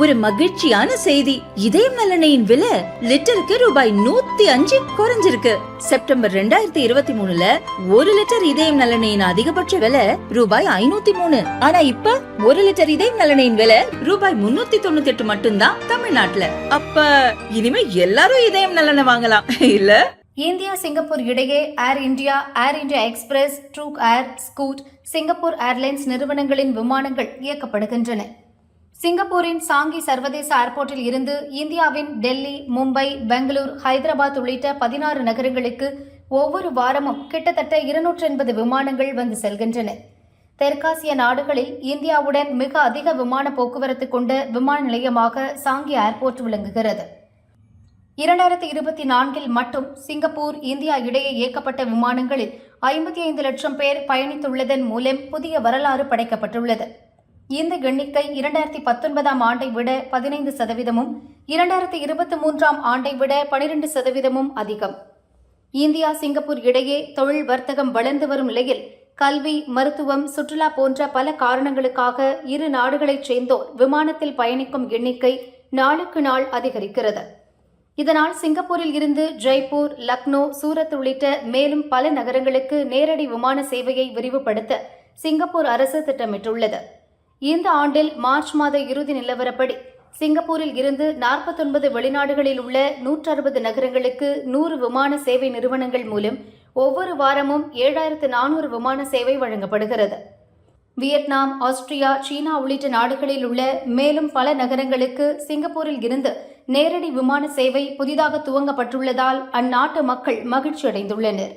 ஒரு மகிழ்ச்சியான செய்தி. இதயம் நலனையின் விலை லிட்டருக்கு ரூபாய் நூத்தி அஞ்சு குறைஞ்சிருக்கு. செப்டம்பர் ரெண்டாயிரத்தி இருபத்தி மூணுல ஒரு லிட்டர் இதயம் நலனையின் அதிகபட்ச விலை ரூபாய் ஐநூத்தி மூணு. ஆனா இப்ப ஒரு லிட்டர் இதயம் நலனையின் விலை ரூபாய் முன்னூத்தி தொண்ணூத்தி எட்டு மட்டும்தான் தமிழ்நாட்டுல. அப்ப இனிமே எல்லாரும் இதயம் நலனை வாங்கலாம் இல்ல? இந்தியா சிங்கப்பூர் இடையே Air India Air India Express Druk Air Scoot Singapore Airlines நிறுவனங்களின் விமானங்கள் இயக்கப்படுகின்றன. சிங்கப்பூரின் சாங்கி சர்வதேச ஏர்போர்ட்டில் இருந்து இந்தியாவின் டெல்லி மும்பை பெங்களூர் ஹைதராபாத் உள்ளிட்ட பதினாறு நகரங்களுக்கு ஒவ்வொரு வாரமும் கிட்டத்தட்ட இருநூற்றி எண்பது விமானங்கள் வந்து செல்கின்றன. தெற்காசிய நாடுகளில் இந்தியாவுடன் மிக அதிக விமான போக்குவரத்து கொண்ட விமான நிலையமாக சாங்கி ஏர்போர்ட் விளங்குகிறது. இரண்டாயிரத்தி இருபத்தி நான்கில் மட்டும் சிங்கப்பூர் இந்தியா இடையே இயக்கப்பட்ட விமானங்களில் ஐம்பத்தி ஐந்து லட்சம் பேர் பயணித்துள்ளதன் மூலம் புதிய வரலாறு படைக்கப்பட்டுள்ளது. இந்த எண்ணிக்கை இரண்டாயிரத்தி பத்தொன்பதாம் ஆண்டை விட பதினைந்து சதவீதமும் இரண்டாயிரத்தி இருபத்தி மூன்றாம் ஆண்டை விட பனிரெண்டு சதவீதமும் அதிகம். இந்தியா சிங்கப்பூர் இடையே தொழில் வர்த்தகம் வளர்ந்து வரும் நிலையில் கல்வி மருத்துவம் சுற்றுலா போன்ற பல காரணங்களுக்காக இரு நாடுகளைச் சேர்ந்தோர் விமானத்தில் பயணிக்கும் எண்ணிக்கை நாளுக்கு நாள் அதிகரிக்கிறது. இதனால் சிங்கப்பூரில் இருந்து ஜெய்ப்பூர் லக்னோ சூரத் உள்ளிட்ட மேலும் பல நகரங்களுக்கு நேரடி விமான சேவையை விரிவுபடுத்த சிங்கப்பூர் அரசு திட்டமிட்டுள்ளது. இந்த ஆண்டில் மார்ச் மாத இறுதி நிலவரப்படி சிங்கப்பூரில் இருந்து நாற்பத்தொன்பது வெளிநாடுகளில் உள்ள நூற்றறுபது நகரங்களுக்கு நூறு விமான சேவை நிறுவனங்கள் மூலம் ஒவ்வொரு வாரமும் ஏழாயிரத்து நானூறு விமான சேவை வழங்கப்படுகிறது. வியட்நாம் ஆஸ்திரியா சீனா உள்ளிட்ட நாடுகளில் உள்ள மேலும் பல நகரங்களுக்கு சிங்கப்பூரில் இருந்து நேரடி விமான சேவை புதிதாக துவங்கப்பட்டுள்ளதால் அந்நாட்டு மக்கள் மகிழ்ச்சி அடைந்துள்ளனர்